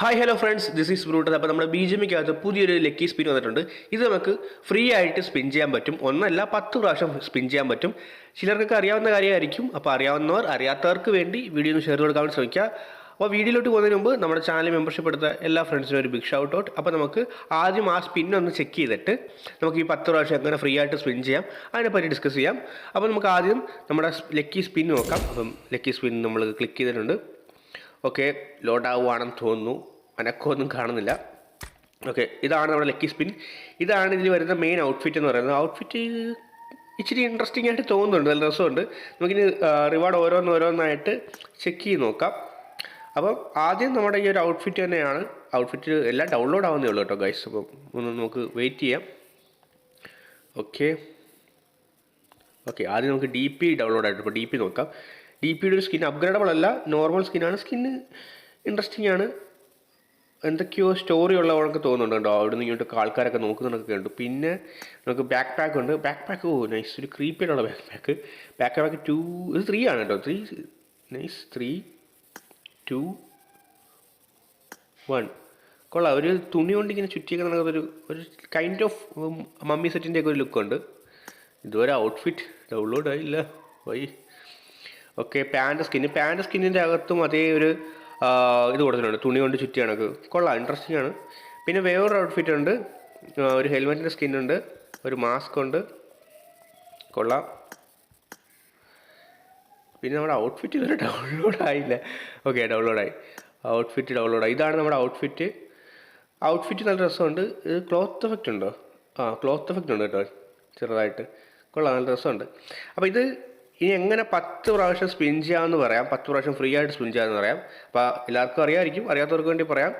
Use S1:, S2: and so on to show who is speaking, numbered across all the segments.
S1: Hi hello friends this is ബ്രൂട്ടത് അപ്പോൾ നമ്മുടെ B J അകത്ത് പുതിയൊരു ലക്കി സ്പിൻ വന്നിട്ടുണ്ട്. ഇത് നമുക്ക് ഫ്രീ ആയിട്ട് സ്പിൻ ചെയ്യാൻ പറ്റും. ഒന്നല്ല പത്ത് പ്രാവശ്യം സ്പിൻ ചെയ്യാൻ പറ്റും. ചിലർക്കൊക്കെ അറിയാവുന്ന കാര്യമായിരിക്കും. അപ്പോൾ അറിയാവുന്നവർ അറിയാത്തവർക്ക് വേണ്ടി വീഡിയോ ഒന്ന് ഷെയർ കൊടുക്കാൻ ശ്രമിക്കുക. അപ്പോൾ വീഡിയോയിലോട്ട് പോകുന്നതിന് മുമ്പ് നമ്മുടെ ചാനൽ മെമ്പർഷിപ്പ് എടുത്ത എല്ലാ ഫ്രണ്ട്സിനും ഒരു ബിഗ് ഷൗട്ട് ഔട്ട് അപ്പോൾ നമുക്ക് ആദ്യം ആ സ്പിൻ ഒന്ന് ചെക്ക് ചെയ്തിട്ട് നമുക്ക് ഈ പത്ത് പ്രാവശ്യം എങ്ങനെ ഫ്രീ ആയിട്ട് സ്പിൻ ചെയ്യാം. അതിനെപ്പറ്റി ഡിസ്കസ് ചെയ്യാം. അപ്പോൾ നമുക്ക് ആദ്യം നമ്മുടെ ലക്കി സ്പിൻ നോക്കാം. അപ്പം ലക്കി സ്പിൻ നമ്മൾ ക്ലിക്ക് ചെയ്തിട്ടുണ്ട്. ഓക്കെ ലോഡ് ആവുകയാണെന്ന് തോന്നുന്നു. അനക്കമൊന്നും കാണുന്നില്ല. ഓക്കെ ഇതാണ് നമ്മുടെ ലക്കി സ്പിൻ. ഇതാണ് ഇതിൽ വരുന്ന മെയിൻ ഔട്ട്ഫിറ്റ് എന്ന് പറയുന്നത്. ഔട്ട്ഫിറ്റ് ഇച്ചിരി ഇൻട്രസ്റ്റിംഗ് ആയിട്ട് തോന്നുന്നുണ്ട് നല്ല രസമുണ്ട്. നമുക്കിനി റിവാർഡ് ഓരോന്ന് ഓരോന്നായിട്ട് ചെക്ക് ചെയ്ത് നോക്കാം. അപ്പം ആദ്യം നമ്മുടെ ഈ ഒരു ഔട്ട്ഫിറ്റ് തന്നെയാണ്. ഔട്ട്ഫിറ്റ് എല്ലാം ഡൗൺലോഡ് ആവുന്നേ ഉള്ളൂ കേട്ടോ ഗൈസ് അപ്പം ഒന്ന് നമുക്ക് വെയിറ്റ് ചെയ്യാം. ഓക്കെ. ഓക്കെ ആദ്യം നമുക്ക് ഡി പി ഡൗൺലോഡ് ആയിട്ട് ഇപ്പോൾ ഡി പി നോക്കാം. ഡി പിയുടെ ഒരു സ്കിൻ അപ്ഗ്രേഡബിൾ അല്ല നോർമൽ സ്കിന്നാണ് സ്കിന്ന് ഇൻട്രസ്റ്റിംഗ് ആണ്. എന്തൊക്കെയോ സ്റ്റോറി ഉള്ള കണക്ക് തോന്നുന്നുണ്ട് കേട്ടോ അവിടെ നിന്ന് ഇങ്ങോട്ട് ആൾക്കാരൊക്കെ നോക്കുന്നുണ്ടൊക്കെ ഉണ്ട് പിന്നെ നമുക്ക് ബാക്ക് പാക്ക് ഉണ്ട്. ബാക്ക് പാക്ക് ഓ നൈസ് ഒരു ക്രീപ്പിയുള്ള back pack back pack two ഇത് ത്രീ ആണ് കേട്ടോ. Three nice three two one കൊള്ളാം. ഒരു തുണി കൊണ്ട് ഇങ്ങനെ ചുറ്റിയൊക്കെ നടക്കുന്നൊരു ഒരു കൈൻഡ് ഓഫ് മമ്മി സെറ്റിന്റെ ഒക്കെ ഒരു ലുക്കുണ്ട് ഇതുവരെ ഔട്ട്ഫിറ്റ് ഡൗൺലോഡ് ആയില്ല. Why. Okay pant skin pant സ്കിന്നിന്റെ അകത്തും അതേ ഒരു ഇത് കൊടുത്തിട്ടുണ്ട്. തുണി കൊണ്ട് ചുറ്റി കണക്ക്. കൊള്ളാം ഇൻട്രസ്റ്റിംഗ് ആണ്. പിന്നെ വേറൊരു ഔട്ട്ഫിറ്റ് ഉണ്ട്. ഒരു ഹെൽമെറ്റിന്റെ സ്കിന്നുണ്ട് ഒരു മാസ്ക് ഉണ്ട്. കൊള്ളാം. പിന്നെ നമ്മുടെ ഔട്ട്ഫിറ്റ് ഇതുവരെ ഡൗൺലോഡ് ആയില്ല. ഓക്കെ ഡൗൺലോഡായി ഔട്ട്ഫിറ്റ് ഡൗൺലോഡായി ഇതാണ് നമ്മുടെ ഔട്ട്ഫിറ്റ് ഔട്ട്ഫിറ്റ് നല്ല രസമുണ്ട്. ഇത് ക്ലോത്ത് എഫക്റ്റ് ഉണ്ടോ? ആ ക്ലോത്ത് എഫക്റ്റ് ഉണ്ട് കേട്ടോ. ചെറുതായിട്ട്. കൊള്ളാം നല്ല രസമുണ്ട്. അപ്പോൾ ഇത് ഇനി എങ്ങനെ പത്ത് പ്രാവശ്യം സ്പിൻ ചെയ്യാമെന്ന് പറയാം. പത്ത് പ്രാവശ്യം ഫ്രീ ആയിട്ട് സ്പിൻ ചെയ്യാമെന്ന് പറയാം. അപ്പോൾ എല്ലാവർക്കും അറിയാമായിരിക്കും അറിയാത്തവർക്ക് വേണ്ടി പറയാം.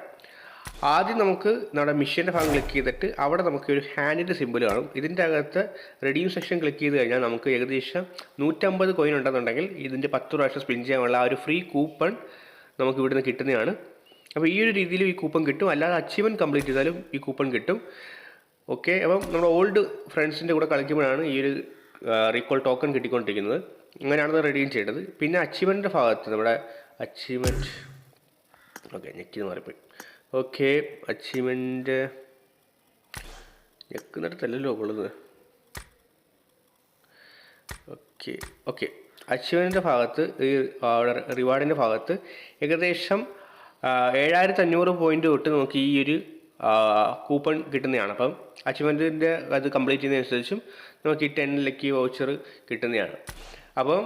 S1: ആദ്യം നമുക്ക് നമ്മുടെ മിഷീന്റെ ഭാഗം ക്ലിക്ക് ചെയ്തിട്ട് അവിടെ നമുക്ക് ഒരു ഹാൻഡിന്റെ സിമ്പിൾ കാണും. ഇതിന്റെ അകത്ത് റെഡീം സെക്ഷൻ ക്ലിക്ക് ചെയ്ത് കഴിഞ്ഞാൽ നമുക്ക് ഏകദേശം നൂറ്റമ്പത് കോയിൻ ഉണ്ടെന്നുണ്ടെങ്കിൽ ഇതിന്റെ പത്ത് പ്രാവശ്യം സ്പിൻ ചെയ്യാനുള്ള ആ ഒരു ഫ്രീ കൂപ്പൺ നമുക്ക് ഇവിടുന്ന് കിട്ടുന്നതാണ്. അപ്പോൾ ഈ ഒരു രീതിയിൽ ഈ കൂപ്പൺ കിട്ടും. അല്ലാതെ അച്ചീവ്മെന്റ് കംപ്ലീറ്റ് ചെയ്താലും ഈ കൂപ്പൺ കിട്ടും. ഓക്കെ അപ്പം നമ്മുടെ ഓൾഡ് ഫ്രണ്ട്സിന്റെ കൂടെ കളിക്കുമ്പോഴാണ് ഈ ഒരു റീകോൾ ടോക്കൺ കിട്ടിക്കൊണ്ടിരിക്കുന്നത്. അങ്ങനെയാണ് അത് റെഡീം ചെയ്യേണ്ടത്. പിന്നെ അച്ചീവ്മെന്റിന്റെ ഭാഗത്ത് നമ്മുടെ അച്ചീവ്മെന്റ് ഓക്കെ ഞെക്കി മാറിപ്പോയി. ഓക്കെ അച്ചീവ്മെന്റ് ഞെക്കുന്നിടത്തല്ലല്ലോ കൊള്ളുന്നത് ഓക്കെ ഓക്കെ അച്ചീവ്മെന്റിന്റെ ഭാഗത്ത് ഈ റിവാർഡിന്റെ ഭാഗത്ത് ഏകദേശം ഏഴായിരത്തി അഞ്ഞൂറ് പോയിന്റ് തൊട്ട് നമുക്ക് ഈ ഒരു കൂപ്പൺ കിട്ടുന്നതാണ്. അപ്പം അച്ചീവ്മെന്റിന്റെ അത് കംപ്ലീറ്റ് ചെയ്യുന്നതനുസരിച്ചും നമുക്ക് ഈ ടെൻ ലക്കി വൗച്ചർ കിട്ടുന്നതാണ്. അപ്പം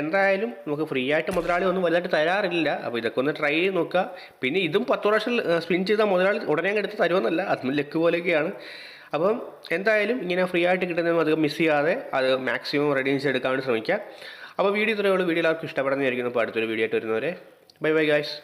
S1: എന്തായാലും നമുക്ക് ഫ്രീ ആയിട്ട് മുതലാളി ഒന്നും വലുതായിട്ട് തരാറില്ല. അപ്പോൾ ഇതൊക്കെ ഒന്ന് ട്രൈ ചെയ്ത് നോക്കുക. പിന്നെ ഇതും പത്ത് പ്രാവശ്യം സ്പിൻ ചെയ്താൽ മുതലാളി ഉടനെ എടുത്ത് തരുമെന്നല്ല. അതും ലക്ക് പോലെയൊക്കെയാണ്. അപ്പം എന്തായാലും ഇങ്ങനെ ഫ്രീ ആയിട്ട് കിട്ടുന്നതും അധികം മിസ് ചെയ്യാതെ അത് മാക്സിമം റെഡീംസ് എടുക്കാൻ വേണ്ടി ശ്രമിക്കുക. അപ്പോൾ വീഡിയോ ഇത്രയേ ഉള്ളൂ. വീഡിയോ എല്ലാവർക്കും ഇഷ്ടപ്പെടുന്നതായിരിക്കും. അപ്പോൾ അടുത്തൊരു വീഡിയോ ആയിട്ട് വരുന്നവരെ. Bye bye guys